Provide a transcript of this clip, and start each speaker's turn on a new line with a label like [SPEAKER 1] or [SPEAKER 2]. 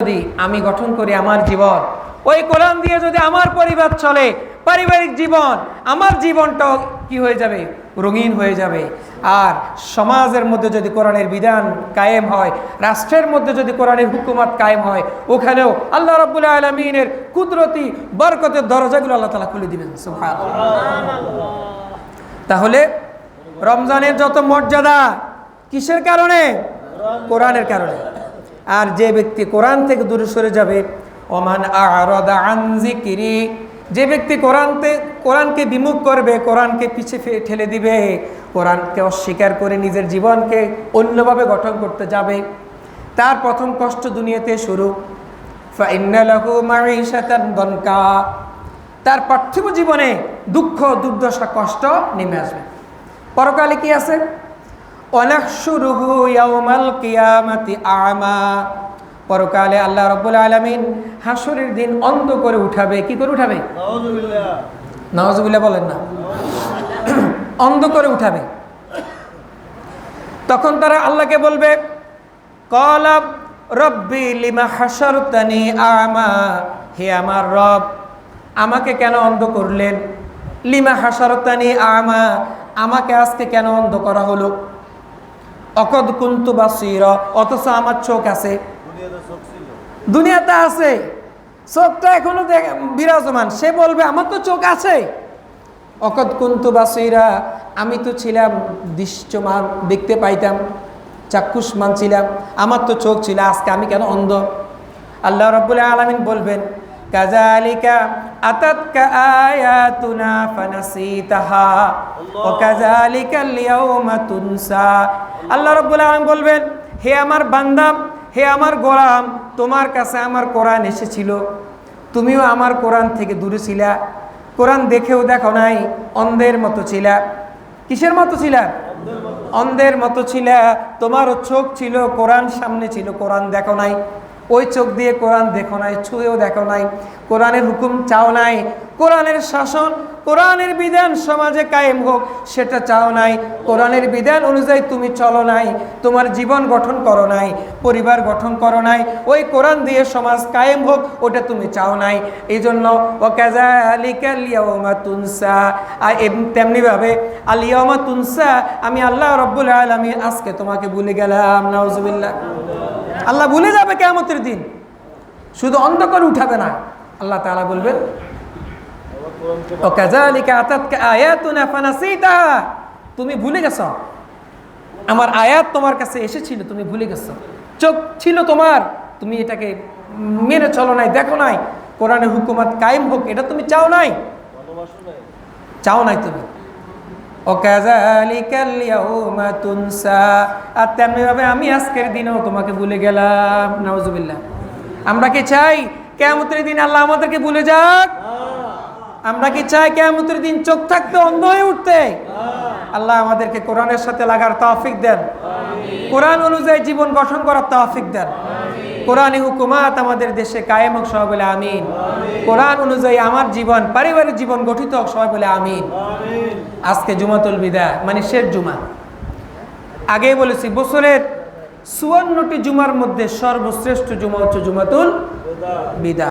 [SPEAKER 1] যদি আমি গঠন করি আমার জীবন, ওই কোরআন দিয়ে যদি আমার পরিবার চলে, পারিবারিক জীবন, আমার জীবনটাও কি হয়ে যাবে? রঙিন হয়ে যাবে। আর সমাজের মধ্যে যদি কোরআনের বিধান কায়েম হয়, রাষ্ট্রের মধ্যে যদি কোরআনের হুকুমত কায়েম হয়, ওখানেও আল্লাহ রব্বুল আলমিনের কুদরতি, বরকতের দরজাগুলো আল্লাহ তালা খুলে দিবেন তাহলে রমজানের যত মর্যাদা, কিসের কারণে? কোরআনের কারণে। আর যে ব্যক্তি কোরআন থেকে দূরে সরে যাবে, ওমান আরদা আন জিকিরি যে ব্যক্তি কোরআনতে, কোরআনকে বিমুখ করবে, কোরআনকে পিছে ফে- ঠেলে দিবে, কোরআনকে অস্বীকার করে নিজের জীবনকে অন্যভাবে গঠন করতে যাবে। তার প্রথম কষ্ট দুনিয়াতে শুরু। দনকা। তার পার্থিব জীবনে দুঃখ, দুর্দশা, কষ্ট নেমে আসবে। পরকালে কি আছে? অনাহশুরুহু ইয়াউমাল কিয়ামাতি আমা। পরকালে আল্লাহ রব্বুল আলামিন হাসরের দিন অন্ধ করে উঠাবে। কি করে উঠাবে? নওয়াজুবিল্লাহ বলেন না। অন্ধ করে উঠাবে। তখন তারা আল্লাহকে বলবে কলাব রব্বি লিমা হাসরতানি আমা। হে আমার রব আমাকে কেন অন্ধ করলেন? লিমা হাসরতানি আমা আমাকে আজকে কেন অন্ধ করা হলো? অকদ কুন্তু বাসির, অথচ আমার চোখ আছে। দুনিয়াতে আছে। চোখটা এখনও বিরাজমান। সে বলবে, আমার তো চোখ আছে। অকদ কুন্তু বাসিরা, আমি তো ছিলাম, দৃশ্যমান, দেখতে পাইতাম, চাক্ষুষ্মান ছিলাম। আমার তো চোখ ছিল, আজকে আমি কেন অন্ধ? আল্লাহ রব্বুল আলমিন বলবেন কাজালিকা আতাতকা আয়াতুনা ফানাসিতাহা ও কাজালিকা লিয়াউমা তুনসা। আল্লাহ রব্বুল আলমিন বলবেন হে আমার বান্দা হে আমার গোলাম তোমার কাছে আমার কোরআন এসেছিল। তুমিও আমার কোরআন থেকে দূরে ছিলা। কোরআন দেখেও দেখো নাই অন্ধের মতো ছিলা। কিসের মতো ছিলা? অন্ধের মতো ছিলা। তোমারও চোখ ছিল কোরআন সামনে ছিল কোরআন দেখো নাই। ওই চোখ দিয়ে কোরআন দেখো নাই, ছুঁয়েও দেখো নাই, কোরআনের হুকুম চাও নাই, কোরআনের শাসন, কোরআনের বিধান সমাজে কায়েম হোক, সেটা চাও নাই, কোরআনের বিধান অনুযায়ী তুমি চলো নাই, তোমার জীবন গঠন করো নাই, পরিবার গঠন করো নাই, ওই কোরআন দিয়ে সমাজ কায়েম হোক, ওটা তুমি চাও নাই। এই জন্য তেমনিভাবে আলিয়ামা তুনসা, আমি আল্লাহ রব্বুল আলমী আজকে তোমাকে ভুলে গেলাম, নাউজুবিল্লাহ। আল্লাহ ভুলে যাবে কেমতের দিন। শুধু অন্ধকার উঠাবে না। আল্লাহ তাআলা বলবেন তুমি ভুলে গেছো। আমার আয়াত তোমার কাছে এসেছিল, তুমি ভুলে গেছো। চোখ ছিল তোমার, তুমি এটাকে মেনে চলো নাই, দেখো নাই। কোরআনের হুকুমত কায়েম হোক, এটা তুমি চাও নাই? চাও নাই তুমি। আর তেমনিভাবে আমি আজকের দিনেও তোমাকে ভুলে গেলাম। নাউজুবিল্লাহ। আমরা কি চাই কেয়ামতের দিন আল্লাহ আমাদেরকে ভুলে যাক? আমরা কি চাই কেয়ামতের দিন চোখ থাকতে অন্ধ হয়ে উঠতে? আল্লাহ আমাদেরকে কোরআনের সাথে লাগার তৌফিক দেন। কোরআন অনুযায়ী জীবন গঠন করার তৌফিক দেন। কোরআনী হুকুমাত আমাদের দেশে কায়েম হোক, সবাই বলে আমিন। কোরআন অনুযায়ী আমার জীবন, পারিবারিক জীবন গঠিত হোক, সবাই বলে আমিন। আজকে জুমাতুল বিদা মানে শেষ জুমা। আগেই বলেছি, বছরের চুয়ান্নটি জুমার মধ্যে সর্বশ্রেষ্ঠ জুমা হচ্ছে জুমাতুল বিদা।